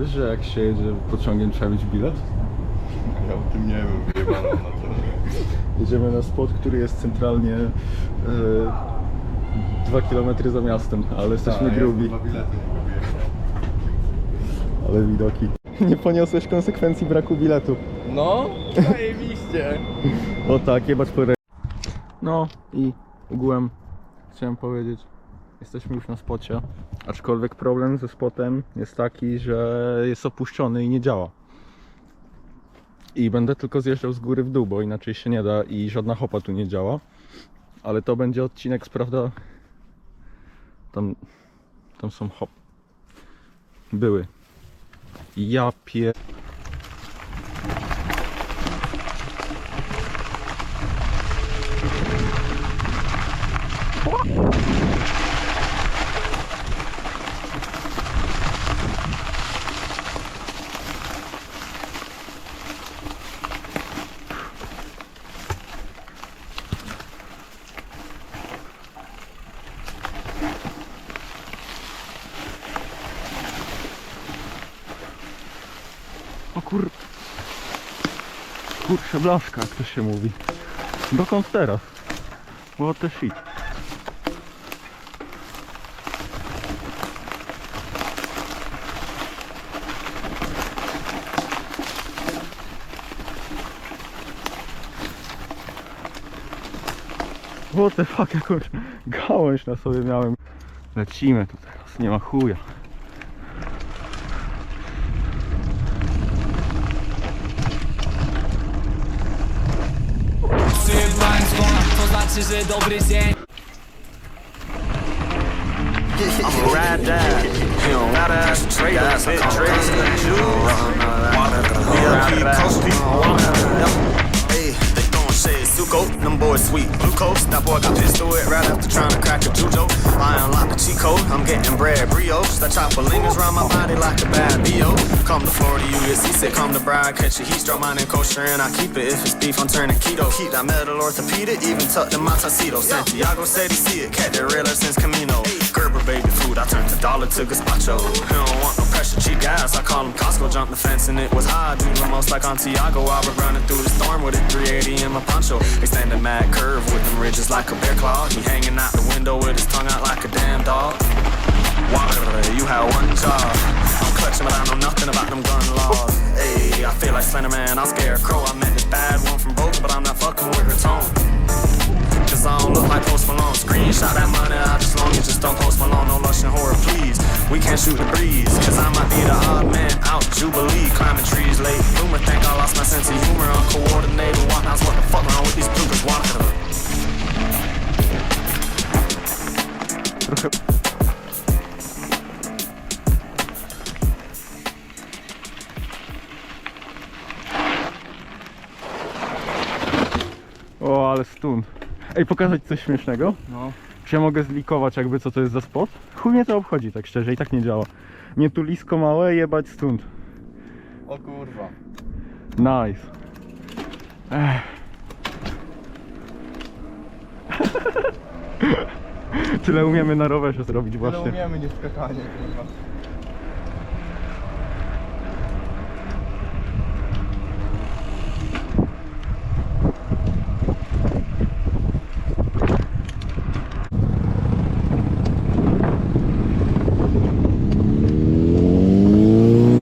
Wiesz, że jak się jedzie pociągiem trzeba mieć bilet? Ja o tym nie wiem, na to. Jedziemy na spot, który jest centralnie e, dwa kilometry za miastem, ale jesteśmy Tak, grubi. Ja chyba bilety nie kupiłem. Ale widoki. Nie poniosłeś konsekwencji braku biletu. No, zajebiście. O tak, jebać po. No i ogółem chciałem powiedzieć, jesteśmy już na spocie, aczkolwiek problem ze spotem jest taki, że jest opuszczony i nie działa. I będę tylko zjeżdżał z góry w dół, bo inaczej się nie da i żadna hopa tu nie działa. Ale to będzie odcinek, prawda? Tam, tam są hop. Były. Ja pie... O kur... Kurczę blaszka, jak to się mówi. Dokąd teraz? What the shit? What the fuck, jakąś gałąź na sobie miałem. Lecimy tu teraz, nie ma chuja. Znaczy, że dobry dzień I'ma ride that. You don't gotta ask trade guys. I call them Hey, they throwing shade. Suko, them boys sweet. Glucose, that boy got through it right after trying to crack a jujo. I unlock the cheat code. I'm getting bread brioche. That chopper lingers around my body like a bad. Come to Florida, you get seasick. Come to Bride, catch a heat stroke. Mine ain't kosher, and I keep it. If it's beef, I'm turning keto. Keep that metal orthopedic, even tucked in my tuxedo. Santiago said he see it. Cat that realer since Camino. Gerber baby food, I turned the dollar to gazpacho. He don't want no pressure, cheap gas. I call him Costco. Jump the fence and it was high. Do the most like on Tiago. I was running through the storm with a 380 in my poncho. Extending mad curve with them ridges like a bear claw. He hanging out the window with his tongue out like a damn dog. Water, you had one job. Slender Man, I'm scarecrow. I met this bad one from Boca, but I'm not fucking with her tone. Cause I don't look like Post Malone. Screenshot that money out as long as just don't post Malone. No lush and horror, please. We can't shoot the breeze. Cause I might be the odd man out Jubilee. Climbing trees late. Boomer think I lost my sense of humor. Uncoordinated whatnots. What the fuck wrong with these bloopers? Water. O, ale stun. Ej, pokazać coś śmiesznego? No. Czy ja mogę zlikować jakby co to jest za spot? Chuj mnie to obchodzi tak szczerze i tak nie działa. Nie tu lisko małe, jebać stąd. O kurwa. Nice. Ech. Tyle umiemy na rowerze zrobić Tyle właśnie. umiemy nie skakanie, kurwa.